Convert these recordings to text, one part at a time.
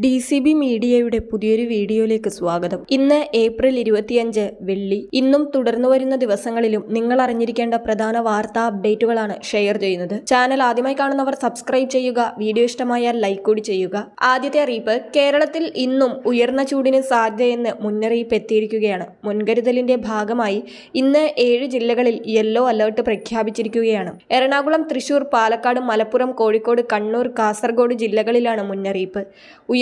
D C B മീഡിയയുടെ പുതിയൊരു വീഡിയോയിലേക്ക് സ്വാഗതം. ഇന്ന് ഏപ്രിൽ ഇരുപത്തിയഞ്ച് വെള്ളി. ഇന്നും തുടർന്നു വരുന്ന ദിവസങ്ങളിലും നിങ്ങൾ അറിഞ്ഞിരിക്കേണ്ട പ്രധാന വാർത്താ അപ്ഡേറ്റുകളാണ് ഷെയർ ചെയ്യുന്നത്. ചാനൽ ആദ്യമായി കാണുന്നവർ സബ്സ്ക്രൈബ് ചെയ്യുക വീഡിയോ ഇഷ്ടമായാൽ ലൈക്ക് കൂടി ചെയ്യുക. ആദ്യത്തെ അറിയിപ്പ് കേരളത്തിൽ ഇന്നും ഉയർന്ന ചൂടിന് സാധ്യതയെന്ന് മുന്നറിയിപ്പ് എത്തിയിരിക്കുകയാണ്. മുൻകരുതലിന്റെ ഭാഗമായി ഇന്ന് ഏഴ് ജില്ലകളിൽ യെല്ലോ അലേർട്ട് പ്രഖ്യാപിച്ചിരിക്കുകയാണ്. എറണാകുളം തൃശൂർ പാലക്കാട് മലപ്പുറം കോഴിക്കോട് കണ്ണൂർ കാസർഗോഡ് ജില്ലകളിലാണ് മുന്നറിയിപ്പ്.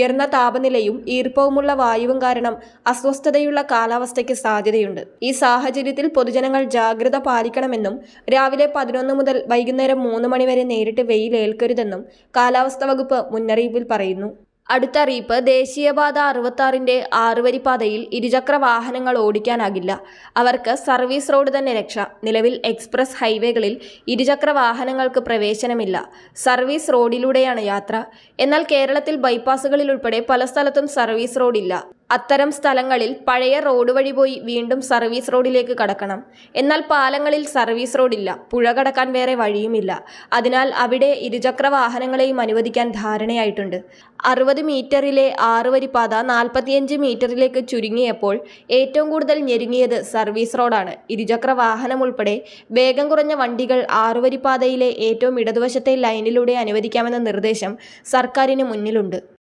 ഉയർന്ന താപനിലയും ഈർപ്പവുമുള്ള വായുവും കാരണം അസ്വസ്ഥതയുള്ള കാലാവസ്ഥയ്ക്ക് സാധ്യതയുണ്ട്. ഈ സാഹചര്യത്തിൽ പൊതുജനങ്ങൾ ജാഗ്രത പാലിക്കണമെന്നും രാവിലെ പതിനൊന്ന് മുതൽ വൈകുന്നേരം മൂന്ന് മണിവരെ നേരിട്ട് വെയിലേൽക്കരുതെന്നും കാലാവസ്ഥാ വകുപ്പ് മുന്നറിയിപ്പിൽ പറയുന്നു. അടുത്ത അറിയിപ്പ് ദേശീയപാത അറുപത്താറിന്റെ ആറുവരിപ്പാതയിൽ ഇരുചക്ര വാഹനങ്ങൾ ഓടിക്കാനാകില്ല. അവർക്ക് സർവീസ് റോഡ് തന്നെ രക്ഷ. നിലവിൽ എക്സ്പ്രസ് ഹൈവേകളിൽ ഇരുചക്ര വാഹനങ്ങൾക്ക് പ്രവേശനമില്ല. സർവീസ് റോഡിലൂടെയാണ് യാത്ര. എന്നാൽ കേരളത്തിൽ ബൈപ്പാസുകളിൽ ഉൾപ്പെടെ പല സ്ഥലത്തും സർവീസ് റോഡില്ല അത്തരം സ്ഥലങ്ങളിൽ പഴയ റോഡ് വഴി പോയി വീണ്ടും സർവീസ് റോഡിലേക്ക് കടക്കണം. എന്നാൽ പാലങ്ങളിൽ സർവീസ് റോഡില്ല. പുഴ കടക്കാൻ വേറെ വഴിയുമില്ല. അതിനാൽ അവിടെ ഇരുചക്ര വാഹനങ്ങളെയും അനുവദിക്കാൻ ധാരണയായിട്ടുണ്ട്. അറുപത് മീറ്ററിലെ ആറുവരിപ്പാത നാൽപ്പത്തിയഞ്ച് മീറ്ററിലേക്ക് ചുരുങ്ങിയപ്പോൾ ഏറ്റവും കൂടുതൽ ഞെരുങ്ങിയത് സർവീസ് റോഡാണ്. ഇരുചക്ര വാഹനം ഉൾപ്പെടെ വേഗം കുറഞ്ഞ വണ്ടികൾ ആറുവരിപ്പാതയിലെ ഏറ്റവും ഇടതുവശത്തെ ലൈനിലൂടെ അനുവദിക്കാമെന്ന നിർദ്ദേശം സർക്കാരിന് മുന്നിലുണ്ട്.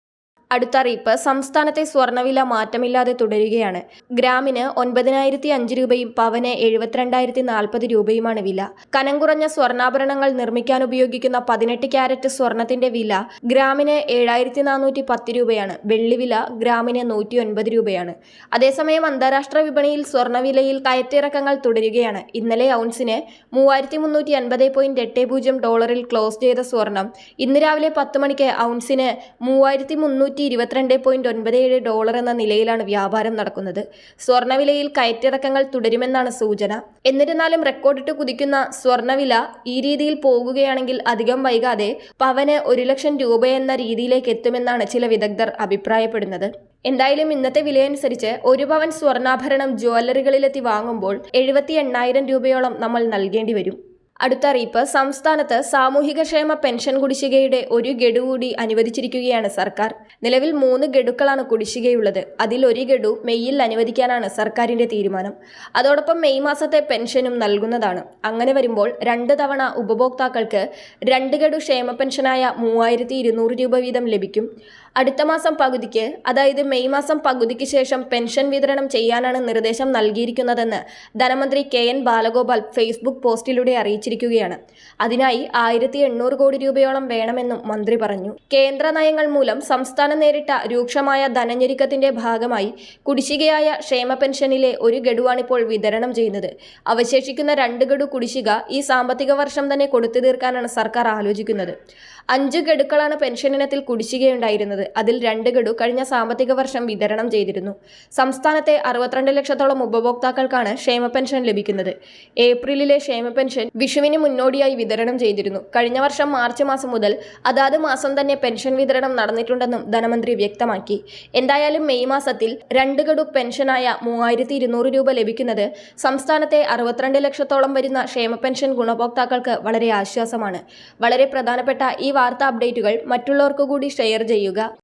അടുത്ത അറിയിപ്പ് സംസ്ഥാനത്തെ സ്വർണവില മാറ്റമില്ലാതെ തുടരുകയാണ്. ഗ്രാമിന് ഒൻപതിനായിരത്തി അഞ്ച് രൂപയും പവന് എഴുപത്തിരണ്ടായിരത്തി നാൽപ്പത് രൂപയുമാണ് വില. കനം കുറഞ്ഞ സ്വർണാഭരണങ്ങൾ നിർമ്മിക്കാൻ ഉപയോഗിക്കുന്ന പതിനെട്ട് ക്യാരറ്റ് സ്വർണത്തിന്റെ വില ഗ്രാമിന് ഏഴായിരത്തി നാനൂറ്റി പത്ത് രൂപയാണ് വെള്ളിവില ഗ്രാമിന് നൂറ്റി ഒൻപത് രൂപയാണ്. അതേസമയം അന്താരാഷ്ട്ര വിപണിയിൽ സ്വർണവിലയിൽ കയറ്റിറക്കങ്ങൾ തുടരുകയാണ്. ഇന്നലെ ഔൺസിന് മൂവായിരത്തി മുന്നൂറ്റി അൻപത് പോയിന്റ് എട്ട് പൂജ്യം ഡോളറിൽ ക്ലോസ് ചെയ്ത സ്വർണം ഇന്ന് രാവിലെ പത്ത് മണിക്ക് ഔൺസിന് മൂവായിരത്തി മുന്നൂറ്റി നൂറ്റി ഇരുപത്തിരണ്ട് പോയിന്റ് ഒൻപത് ഏഴ് ഡോളർ എന്ന നിലയിലാണ് വ്യാപാരം നടക്കുന്നത്. സ്വർണവിലയിൽ കയറ്റിറക്കങ്ങൾ തുടരുമെന്നാണ് സൂചന. എന്നിരുന്നാലും റെക്കോർഡിട്ട് കുതിക്കുന്ന സ്വർണവില ഈ രീതിയിൽ പോകുകയാണെങ്കിൽ അധികം വൈകാതെ പവന് ഒരു ലക്ഷം രൂപ എന്ന രീതിയിലേക്ക് എത്തുമെന്നാണ് ചില വിദഗ്ധർ അഭിപ്രായപ്പെടുന്നത്. എന്തായാലും ഇന്നത്തെ വിലയനുസരിച്ച് ഒരു പവൻ സ്വർണാഭരണം ജ്വല്ലറികളിലെത്തി വാങ്ങുമ്പോൾ എഴുപത്തി എണ്ണായിരം രൂപയോളം നമ്മൾ നൽകേണ്ടി വരും. അടുത്ത അറിയിപ്പ് സംസ്ഥാനത്ത് സാമൂഹിക ക്ഷേമ പെൻഷൻ കുടിശ്ശികയുടെ ഒരു ഗഡു കൂടി അനുവദിച്ചിരിക്കുകയാണ് സർക്കാർ. നിലവിൽ മൂന്ന് ഗഡുക്കളാണ് കുടിശ്ശികയുള്ളത്. അതിൽ ഒരു ഗഡു മെയ്യിൽ അനുവദിക്കാനാണ് സർക്കാരിന്റെ തീരുമാനം. അതോടൊപ്പം മെയ് മാസത്തെ പെൻഷനും നൽകുന്നതാണ്. അങ്ങനെ വരുമ്പോൾ രണ്ട് തവണ ഉപഭോക്താക്കൾക്ക് രണ്ട് ഗഡു ക്ഷേമ പെൻഷനായ മൂവായിരത്തി രൂപ വീതം ലഭിക്കും. അടുത്ത മാസം പകുതിക്ക് അതായത് മെയ് മാസം പകുതിക്ക് ശേഷം പെൻഷൻ വിതരണം ചെയ്യാനാണ് നിർദ്ദേശം നൽകിയിരിക്കുന്നതെന്ന് ധനമന്ത്രി കെ എൻ ബാലഗോപാൽ ഫേസ്ബുക്ക് പോസ്റ്റിലൂടെ അറിയിച്ചിരിക്കുകയാണ്. അതിനായി ആയിരത്തി എണ്ണൂറ് കോടി രൂപയോളം വേണമെന്നും മന്ത്രി പറഞ്ഞു. കേന്ദ്ര നയങ്ങൾ മൂലം സംസ്ഥാനം നേരിട്ട രൂക്ഷമായ ധനഞ്ഞെരുക്കത്തിന്റെ ഭാഗമായി കുടിശ്ശികയായ ക്ഷേമ പെൻഷനിലെ ഒരു ഗഡുവാണിപ്പോൾ വിതരണം ചെയ്യുന്നത്. അവശേഷിക്കുന്ന രണ്ട് ഗഡു കുടിശ്ശിക ഈ സാമ്പത്തിക വർഷം തന്നെ കൊടുത്തു തീർക്കാനാണ് സർക്കാർ ആലോചിക്കുന്നത്. അഞ്ച് ഗഡുക്കളാണ് പെൻഷൻ ഇനത്തിൽ കുടിശ്ശികയുണ്ടായിരുന്നത്. അതിൽ രണ്ട് ഗഡു കഴിഞ്ഞ സാമ്പത്തിക വർഷം വിതരണം ചെയ്തിരുന്നു. സംസ്ഥാനത്തെ അറുപത്തിരണ്ട് ലക്ഷത്തോളം ഉപഭോക്താക്കൾക്കാണ് ക്ഷേമ പെൻഷൻ ലഭിക്കുന്നത്. ഏപ്രിലിലെ ക്ഷേമ പെൻഷൻ വിഷുവിന് മുന്നോടിയായി വിതരണം ചെയ്തിരുന്നു. കഴിഞ്ഞ വർഷം മാർച്ച് മാസം മുതൽ അതാത് മാസം തന്നെ പെൻഷൻ വിതരണം നടന്നിട്ടുണ്ടെന്നും ധനമന്ത്രി വ്യക്തമാക്കി. എന്തായാലും മെയ് മാസത്തിൽ രണ്ട് ഗഡു പെൻഷനായ മൂവായിരത്തി ഇരുന്നൂറ് രൂപ ലഭിക്കുന്നത് സംസ്ഥാനത്തെ അറുപത്തിരണ്ട് ലക്ഷത്തോളം വരുന്ന ക്ഷേമ പെൻഷൻ ഗുണഭോക്താക്കൾക്ക് വളരെ ആശ്വാസമാണ്. വളരെ പ്രധാനപ്പെട്ട ഈ വാർത്താ അപ്ഡേറ്റുകൾ മറ്റുള്ളവർക്കു കൂടി ഷെയർ ചെയ്യുക.